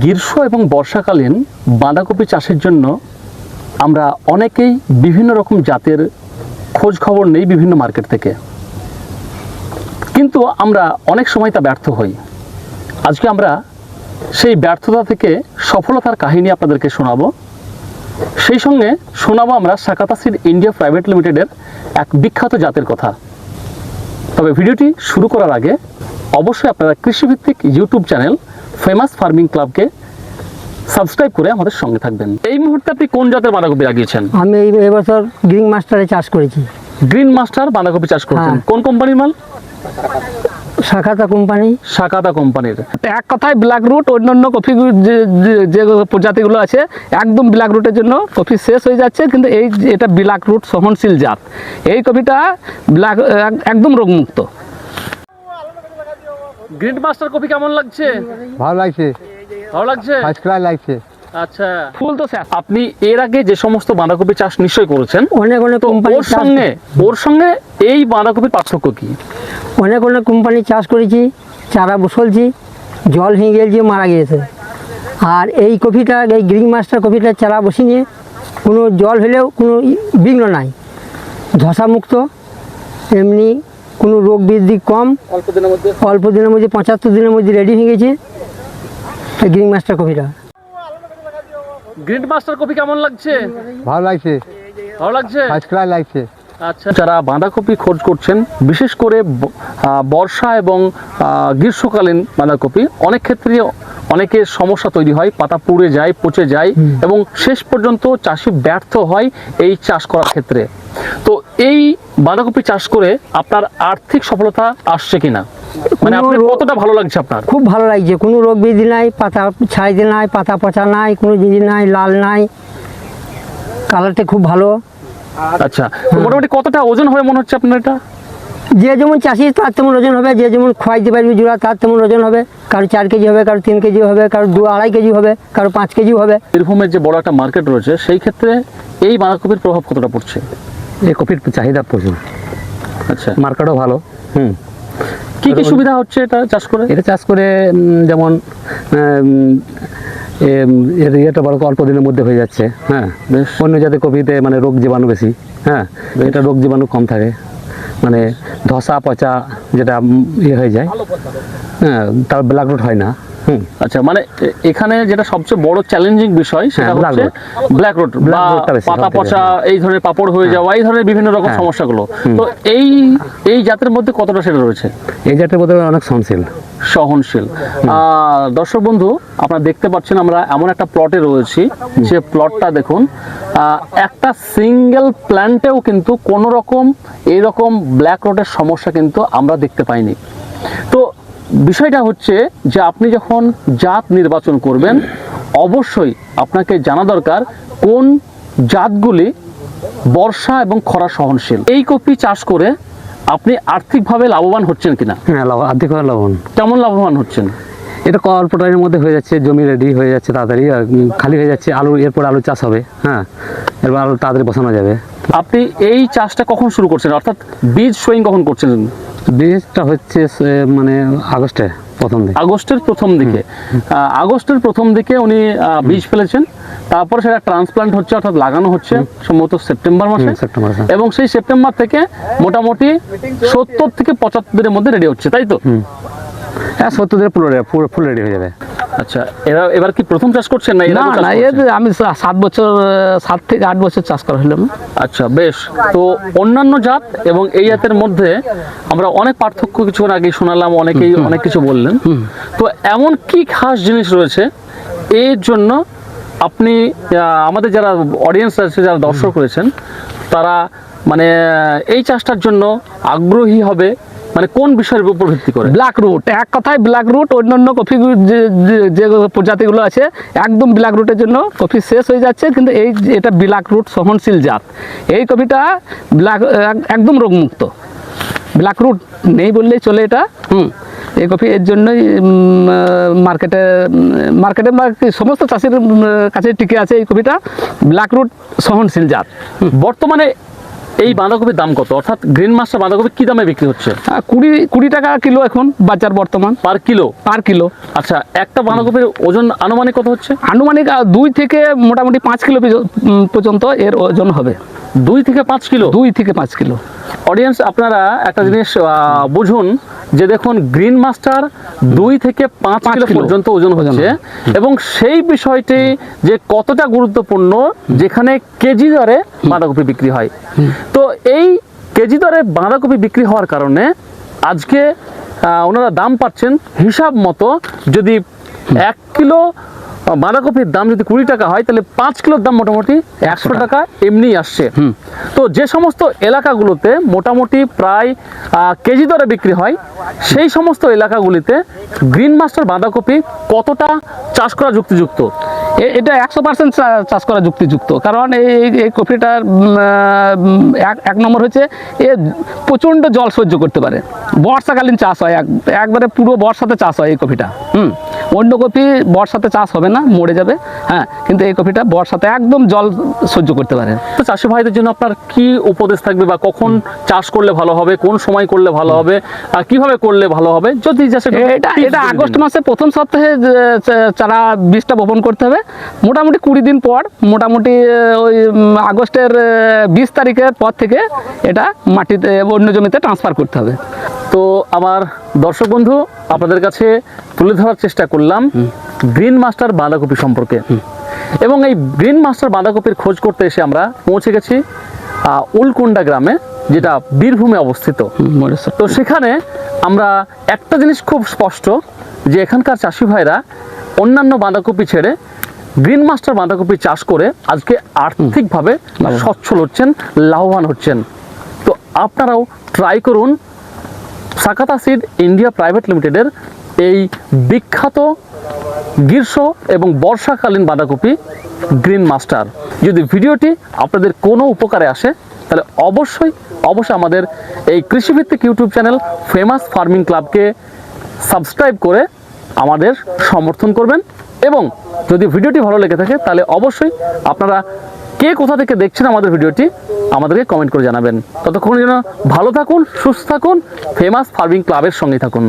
গ্রীষ্ম এবং বর্ষাকালীন বাঁধাকপি চাষের জন্য আমরা অনেকেই বিভিন্ন রকম জাতের খোঁজ খবর নেই বিভিন্ন মার্কেট থেকে। কিন্তু আমরা অনেক সময় তা ব্যর্থ হই। আজকে আমরা সেই ব্যর্থতা থেকে সফলতার কাহিনী আপনাদেরকে শোনাবো। সেই সঙ্গে শোনাবো আমরা সাকাতাসির ইন্ডিয়া প্রাইভেট লিমিটেডের এক বিখ্যাত জাতের কথা। তবে ভিডিওটি শুরু করার আগে অবশ্যই আপনারা কৃষিভিত্তিক ইউটিউব চ্যানেল ফেমাস ফার্মিং ক্লাবকে সাবস্ক্রাইব করে আমাদের সঙ্গে থাকবেন। এই মুহূর্তে আপনি কোন জাতের বাঁধাকপি লাগিয়েছেন? আমি এই এবছর গ্রিন মাস্টারে চাষ করেছি। গ্রিন মাস্টার বাঁধাকপি চাষ করছেন। হ্যাঁ। কোন কোম্পানির মাল? শাখাতা কোম্পানি শাকাতা কোম্পানির এক কথায় ব্ল্যাক রুট অন্যান্য কফি যে- প্রজাতিগুলো আছে একদম ব্ল্যাক রুটের জন্য কফি শেষ হয়ে যাচ্ছে কিন্তু এই এটা ব্ল্যাক রুট সহনশীল জাত। এই কফিটা ব্ল্যাক একদম রোগমুক্ত। গ্রিন মাস্টার কপি কেমন লাগছে? ভালো লাগছে। ভালো লাগছে? ফার্স্ট ক্লাস লাগছে। আচ্ছা। ফুল তো শেষ আপনি এর আগে যে সমস্ত বাঁধাকপি চাষ নিশ্চয়ই করেছেন অনেক অনেক কোম্পানি ওর সঙ্গে ওর সঙ্গে এই বাঁধাকপির পার্থক্য কি? অনেক অনেক কোম্পানি চাষ করেছি চারা বসলছি জল হয়ে গেছে মারা গিয়েছে। আর এই কপিটা এই গ্রিন মাস্টার কফিটা চারা বসিয়ে কোনো জল হলেও কোনো বিঘ্ন নাই। ধসামুক্ত এমনি কোনো রোগ বৃদ্ধি কম অল্প দিনের মধ্যে? অল্প দিনের মধ্যে পঁচাত্তর দিনের মধ্যে রেডি হয়ে গেছে। গ্রিন মাস্টার কপিটা গ্রিন মাস্টার কপি কেমন লাগছে? ভালো লাগছে। ভালো লাগছে? ফার্স্ট ক্লাস লাগছে। আচ্ছা যারা বাঁধাকপি খোঁজ করছেন বিশেষ করে বর্ষা এবং গ্রীষ্মকালীন বাঁধাকপি অনেক ক্ষেত্রে অনেকের সমস্যা তৈরি হয় পাতা পুড়ে যায় পচে যায় এবং শেষ পর্যন্ত চাষি ব্যর্থ হয় এই চাষ করার ক্ষেত্রে। তো এই বাঁধাকপি চাষ করে আপনার আর্থিক সফলতা আসছে কিনা? মানে আপনার কতটা ভালো লাগছে আপনার? খুব ভালো লাগছে। কোনো রোগ বৃদ্ধি নাই পাতা ছাইতে নাই পাতা পচা নাই কোনো জিনিস নাই লাল নাই। কালারটা খুব ভালো। আচ্ছা মোটামুটি কতটা ওজন হবে মনে হচ্ছে আপনার এটা? যে যেমন চাষি তার তেমন ওজন হবে। যে যেমন খোয়াইতে পারবে জোড়া তার তেমন ওজন হবে। কারও চার কেজি হবে কারও তিন কেজি হবে কারও দু আড়াই কেজি হবে কারও পাঁচ কেজি হবে। বীরভূমের যে বড় একটা মার্কেট রয়েছে সেই ক্ষেত্রে এই বাঁধাকপির প্রভাব কতটা পড়ছে? এই কপির চাহিদা প্রচুর। আচ্ছা। মার্কেটও ভালো। হুম। কি কি সুবিধা হচ্ছে এটা চাষ করে? এটা চাষ করে যেমন এর ইয়েটা বড় অল্প দিনের মধ্যে হয়ে যাচ্ছে। হ্যাঁ বেশ। অন্য জাতের কপিতে মানে রোগ জীবাণু বেশি। হ্যাঁ এটা রোগ জীবাণু কম থাকে। মানে ধসা পচা যেটা ইয়ে হয়ে যায়। হ্যাঁ তার ব্ল্যাক রুট হয় না। আচ্ছা মানে এখানে যেটা সবচেয়ে বড় চ্যালেঞ্জিং বিষয় সেটা হ্যাঁ, black হচ্ছে ব্ল্যাক রুট বা পাতা পচা এই ধরনের পাপড় হয়ে যাওয়া এই ধরনের বিভিন্ন রকম হ্যাঁ। সমস্যাগুলো। তো এই এই জাতের মধ্যে কতটা সেটা রয়েছে? এই জাতের মধ্যে অনেক সহনশীল। সহনশীল। দর্শক বন্ধু আপনারা দেখতে পাচ্ছেন আমরা এমন একটা প্লটে রয়েছি। যে প্লটটা দেখুন। একটা সিঙ্গেল প্ল্যান্টেও কিন্তু কোনো রকম এইরকম ব্ল্যাক রোডের সমস্যা কিন্তু আমরা দেখতে পাইনি। তো বিষয়টা হচ্ছে যে আপনি যখন জাত নির্বাচন করবেন অবশ্যই আপনাকে জানা দরকার কোন জাতগুলি বর্ষা এবং খরা সহনশীল। এই কপি চাষ করে আপনি আর্থিকভাবে লাভবান হচ্ছেন কিনা? হ্যাঁ আর্থিকভাবে লাভবান। কেমন লাভবান হচ্ছেন? এটা অল্প টাইমের মধ্যে হয়ে যাচ্ছে জমি রেডি হয়ে যাচ্ছে তাড়াতাড়ি খালি হয়ে যাচ্ছে আলু এরপর আলু চাষ হবে হ্যাঁ? এরপর আলু তাড়াতাড়ি বসানো যাবে। আপনি এই চাষটা কখন শুরু করছেন? অর্থাৎ বীজ সোয়িং কখন করছেন বীজটা হচ্ছে মানে আগস্টে প্রথম দিকে। আগস্টের প্রথম দিকে। আগস্টের প্রথম দিকে উনি বীজ ফেলেছেন। তারপর সেটা ট্রান্সপ্লান্ট হচ্ছে অর্থাৎ লাগানো হচ্ছে সম্ভবত সেপ্টেম্বর মাসে। সেপ্টেম্বর মাসে। এবং সেই সেপ্টেম্বর থেকে মোটামুটি সত্তর থেকে পঁচাত্তর দিনের মধ্যে রেডি হচ্ছে তাই তো? হ্যাঁ সত্তর দিনে পুরো পুরো ফুল রেডি হয়ে যাবে। আচ্ছা এরা এবার কি প্রথম চাষ করছেন না না না এর আমি সাত বছর সাত থেকে আট বছর চাষ করা হলাম আচ্ছা বেশ। তো অন্যান্য জাত এবং এই জাতের মধ্যে আমরা অনেক পার্থক্য কিছুক্ষণ আগে শোনালাম অনেকেই অনেক কিছু বললেন। তো এমন কি খাস জিনিস রয়েছে এর জন্য আপনি আমাদের যারা অডিয়েন্স আছে যারা দর্শক রয়েছেন তারা মানে এই চাষটার জন্য আগ্রহী হবে মানে কোন বিষয়ের উপর ভিত্তি করে? ব্ল্যাক রুট এক কথায় ব্ল্যাক রুট অন্যান্য কফি যে প্রজাতিগুলো আছে একদম ব্ল্যাক রুটের জন্য কফি শেষ হয়ে যাচ্ছে কিন্তু এই যে- এটা ব্ল্যাক রুট সহনশীল জাত। এই কফিটা ব্ল্যাক একদম রোগমুক্ত। ব্ল্যাক রুট নেই বললেই চলে এটা। হুম। এই কফি এর জন্যই মার্কেটে মার্কেটে সমস্ত চাষির কাছে টিকে আছে এই কফিটা ব্ল্যাক রুট সহনশীল জাত। বর্তমানে এই বাঁধাকপির দাম কত? অর্থাৎ গ্রিন মাসটা বাঁধাকপি কি দামে বিক্রি হচ্ছে? কুড়ি কুড়ি টাকা কিলো এখন বাজার বর্তমান। Per kilo? Per kilo. আচ্ছা একটা বাঁধাকপির ওজন আনুমানিক কত হচ্ছে? আনুমানিক দুই থেকে মোটামুটি পাঁচ কিলো পর্যন্ত এর ওজন হবে। দুই থেকে পাঁচ কিলো? দুই থেকে পাঁচ কিলো। অডিয়েন্স আপনারা একটা জিনিস বুঝুন। যে দেখুন গ্রিন মাস্টার দুই থেকে পাঁচ কিলো পর্যন্ত ওজন হচ্ছে এবং সেই বিষয়টি যে কতটা গুরুত্বপূর্ণ যেখানে কেজি দরে বাঁধাকপি বিক্রি হয়। তো এই কেজি দরে বাঁধাকপি বিক্রি হওয়ার কারণে আজকে ওনারা দাম পাচ্ছেন হিসাব মতো যদি এক কিলো বাঁধাকপির দাম যদি কুড়ি টাকা হয় তাহলে পাঁচ কিলোর দাম মোটামুটি একশো টাকা। এমনি আসছে। তো যে সমস্ত এলাকাগুলোতে মোটামুটি প্রায় কেজি দরে বিক্রি হয় সেই সমস্ত এলাকাগুলিতে গ্রিন মাস্টার বাঁধাকপি কতটা চাষ করা যুক্তিযুক্ত? এটা একশো পার্সেন্ট চাষ করা যুক্তিযুক্ত। কারণ এই এই- উম, এক এক নম্বর হচ্ছে এ প্রচণ্ড জল সহ্য করতে পারে। বর্ষাকালীন চাষ হয় এক একবারে পুরো বর্ষাতে চাষ হয় এই কপিটা। হুম। অন্য কপি বর্ষাতে চাষ হবে না মরে যাবে হ্যাঁ কিন্তু এই কপিটা বর্ষাতে একদম জল সহ্য করতে পারে। তো চাষি ভাইদের জন্য আপনার কি উপদেশ থাকবে বা কখন চাষ করলে ভালো হবে কোন সময় করলে ভালো হবে আর কীভাবে করলে ভালো হবে? যদি এটা এটা আগস্ট মাসে প্রথম সপ্তাহে চারা বীজটা বপন করতে হবে। মোটামুটি কুড়ি দিন পর মোটামুটি ওই আগস্টের বিশ তারিখের পর থেকে এটা মাটিতে অন্য জমিতে ট্রান্সফার করতে হবে। আমার দর্শক বন্ধু আপনাদের কাছে তুলে ধরার চেষ্টা করলাম গ্রিন মাস্টার বাঁধাকপি সম্পর্কে। এবং এই গ্রিন মাস্টার বাঁধাকপির খোঁজ করতে এসে আমরা পৌঁছে গেছি উলকুন্ডা গ্রামে যেটা বীরভূমে অবস্থিত। তো সেখানে আমরা একটা জিনিস খুব স্পষ্ট যে এখানকার চাষি ভাইরা অন্যান্য বাঁধাকপি ছেড়ে গ্রিন মাস্টার বাঁধাকপি চাষ করে আজকে আর্থিকভাবে সচ্ছল হচ্ছেন লাভবান হচ্ছেন। তো আপনারাও ট্রাই করুন সাকাতা সিড ইন্ডিয়া প্রাইভেট লিমিটেডের এই বিখ্যাত গ্রীষ্ম এবং বর্ষাকালীন বাঁধাকপি গ্রিন মাস্টার। যদি ভিডিওটি আপনাদের কোনো উপকারে আসে, তাহলে অবশ্যই অবশ্যই আমাদের এই কৃষিভিত্তিক ইউটিউব চ্যানেল ফেমাস ফার্মিং ক্লাবকে সাবস্ক্রাইব করে আমাদের সমর্থন করবেন। এবং যদি ভিডিওটি ভালো লেগে থাকে, তাহলে অবশ্যই আপনারা কে কোথা থেকে দেখছেন আমাদের ভিডিওটি, আমাদেরকে কমেন্ট করে জানাবেন। ততক্ষণ যেন ভালো থাকুন, সুস্থ থাকুন ফেমাস ফার্মিং ক্লাবের সঙ্গে থাকুন।